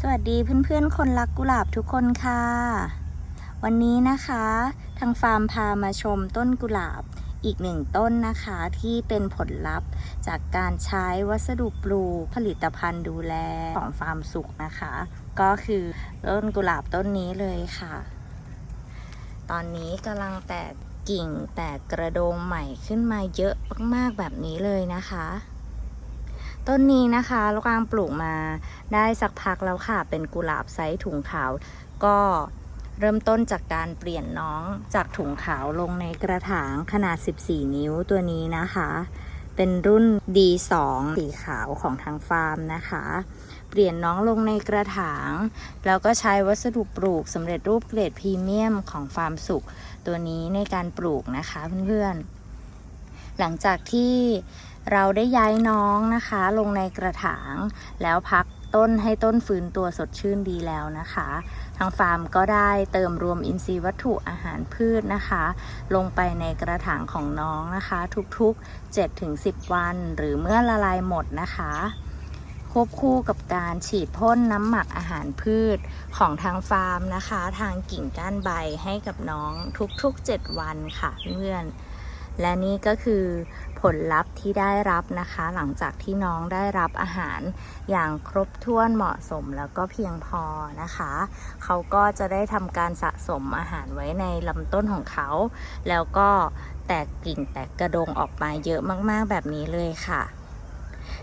สวัสดีเพื่อนๆ คนรักกุหลาบทุกคนค่ะ วันนี้นะคะ ทางฟาร์มพามาชมต้นกุหลาบอีกหนึ่งต้นนะคะที่เป็นผลลัพธ์จากการใช้วัสดุปลูกผลิตภัณฑ์ดูแลของฟาร์มสุขนะคะ ก็คือต้นกุหลาบต้นนี้เลยค่ะ ตอนนี้กำลังแตกกิ่งแตกกระโดงใหม่ขึ้นมาเยอะมากๆแบบนี้เลยนะคะ ต้นนี้นะคะลูกกลางปลูกมาได้สักพักแล้วค่ะ เป็นกุหลาบไซส์ถุงขาว ก็เริ่มต้นจากการเปลี่ยนน้องจากถุงขาวลงในกระถางขนาด 14 นิ้วตัวนี้นะคะ เป็นรุ่น D2 สีขาวของทางฟาร์มนะคะ เปลี่ยนน้องลงในกระถาง แล้วก็ใช้วัสดุปลูกสำเร็จรูปเกรดพรีเมียมของฟาร์มสุข ตัวนี้ในการปลูกนะคะเพื่อนๆ หลังจากที่ เราได้ย้ายน้องนะคะ ลงในกระถาง แล้วพักต้นให้ต้นฟื้นตัวสดชื่นดีแล้วนะคะ ทางฟาร์มก็ได้เติมรวมอินทรีย์วัตถุอาหารพืชนะคะ ลงไปในกระถางของน้องนะคะ ทุกๆ 7-10 วัน หรือเมื่อละลายหมดนะคะควบคู่กับการฉีดพ่นน้ำหมักอาหารพืชของทางฟาร์มนะคะ ทางกิ่งก้านใบให้กับน้องทุกๆ 7 วันค่ะเพื่อนๆ และนี่ก็คือผลลัพธ์ที่ได้รับนะคะ หลังจากที่น้องได้รับอาหารอย่างครบถ้วนเหมาะสมแล้วก็เพียงพอนะคะ เขาก็จะได้ทำการสะสมอาหารไว้ในลำต้นของเขา แล้วก็แตกกิ่งแตกกระดงออกมาเยอะมากๆแบบนี้เลยค่ะ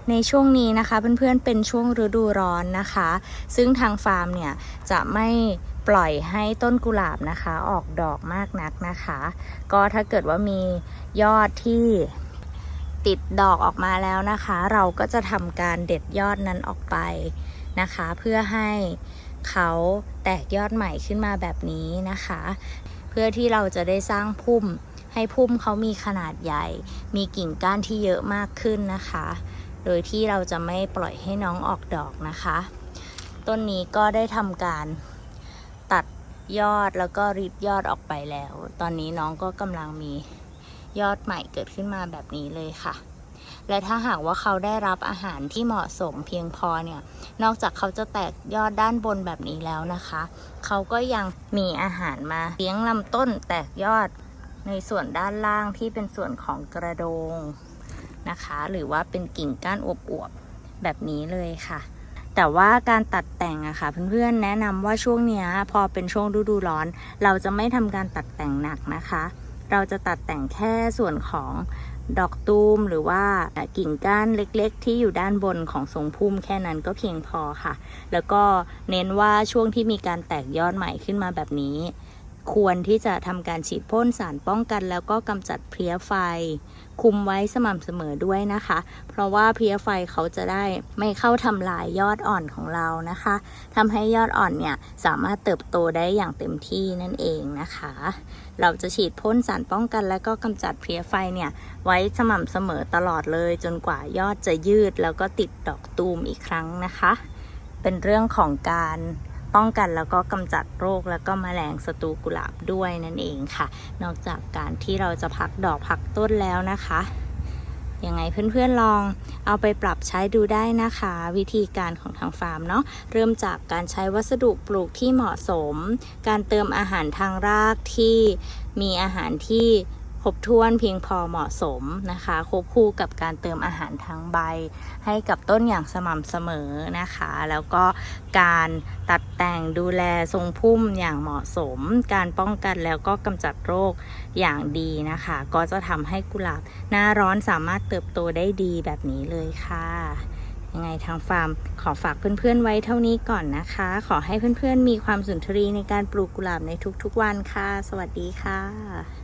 ในช่วงนี้นะคะเพื่อนๆเป็นช่วงฤดูร้อนนะคะ ซึ่งทางฟาร์มเนี่ยจะไม่ ปล่อยให้ต้นกุหลาบนะคะ ออกดอกมากนักนะคะ ก็ถ้าเกิดว่ามียอดที่ติดดอกออกมาแล้วนะคะ เราก็จะทำการเด็ดยอดนั้นออกไปนะคะ เพื่อให้เขาแตกยอดใหม่ขึ้นมาแบบนี้นะคะ เพื่อที่เราจะได้สร้างพุ่มให้พุ่มเขามีขนาดใหญ่ มีกิ่งก้านที่เยอะมากขึ้นนะคะ โดยที่เราจะไม่ปล่อยให้น้องออกดอกนะคะ ต้นนี้ก็ได้ทำการ ยอดแล้วก็ริดยอดออกไปแล้ว ตอนนี้น้องก็กำลังมียอดใหม่เกิดขึ้นมาแบบนี้เลยค่ะ และถ้าหากว่าเขาได้รับอาหารที่เหมาะสมเพียงพอเนี่ย นอกจากเขาจะแตกยอดด้านบนแบบนี้แล้วนะคะ เขาก็ยังมีอาหารมาเลี้ยงลำต้นแตกยอดในส่วนด้านล่างที่เป็นส่วนของกระโดงนะคะ หรือว่าเป็นกิ่งก้านอวบๆแบบนี้เลยค่ะ แต่ว่าการตัดแต่งอะค่ะเพื่อนๆแนะนำว่าช่วงเนี้ยพอเป็นช่วงฤดูร้อน เราจะไม่ทำการตัดแต่งหนักนะคะ เราจะตัดแต่งแค่ส่วนของดอกตูมหรือว่ากิ่งก้านเล็กๆ ที่อยู่ด้านบนของทรงพุ่มแค่นั้นก็เพียงพอค่ะ แล้วก็เน้นว่าช่วงที่มีการแตกยอดใหม่ขึ้นมาแบบนี้ ควรที่จะทำการฉีดพ่นสารป้องกัน แล้วก็กำจัดเพลี้ยไฟ คุมไว้สม่ำเสมอด้วยนะคะ เพราะว่าเพลี้ยไฟเขาจะได้ไม่เข้าทำลายยอดอ่อนของเรานะคะทำให้ยอดอ่อนเนี่ยสามารถเติบโตได้อย่างเต็มที่นั่นเองนะคะ เราจะฉีดพ่นสารป้องกันและก็กำจัดเพลี้ยไฟเนี่ยไว้สม่ำเสมอตลอดเลย จนกว่ายอดจะยืดแล้วก็ติดดอกตูมอีกครั้งนะคะ เป็นเรื่องของการ ป้องกันแล้วก็กำจัดโรคแล้วก็แมลงศัตรูกุหลาบด้วยนั่นเองค่ะ นอกจากการที่เราจะพักดอกพักต้นแล้วนะคะยังไงเพื่อนๆลองเอาไปปรับใช้ดูได้นะคะ วิธีการของทางฟาร์มเนาะเริ่มจากการใช้วัสดุปลูกที่เหมาะสม การเติมอาหารทางรากที่มีอาหารที่ ครบถ้วนเพียงพอเหมาะสมนะคะควบคู่กับการเติมอาหารทางใบ ให้กับต้นอย่างสม่ำเสมอนะคะ แล้วก็การตัดแต่งดูแลทรงพุ่มอย่างเหมาะสม การป้องกันแล้วก็กำจัดโรคอย่างดีนะคะ ก็จะทำให้กุหลาบหน้าร้อนสามารถเติบโตได้ดีแบบนี้เลยค่ะยังไงทางฟาร์มขอฝากเพื่อนๆไว้เท่านี้ก่อนนะคะ ขอให้เพื่อนๆมีความสุนทรีในการปลูกกุหลาบในทุกๆวันค่ะ สวัสดีค่ะ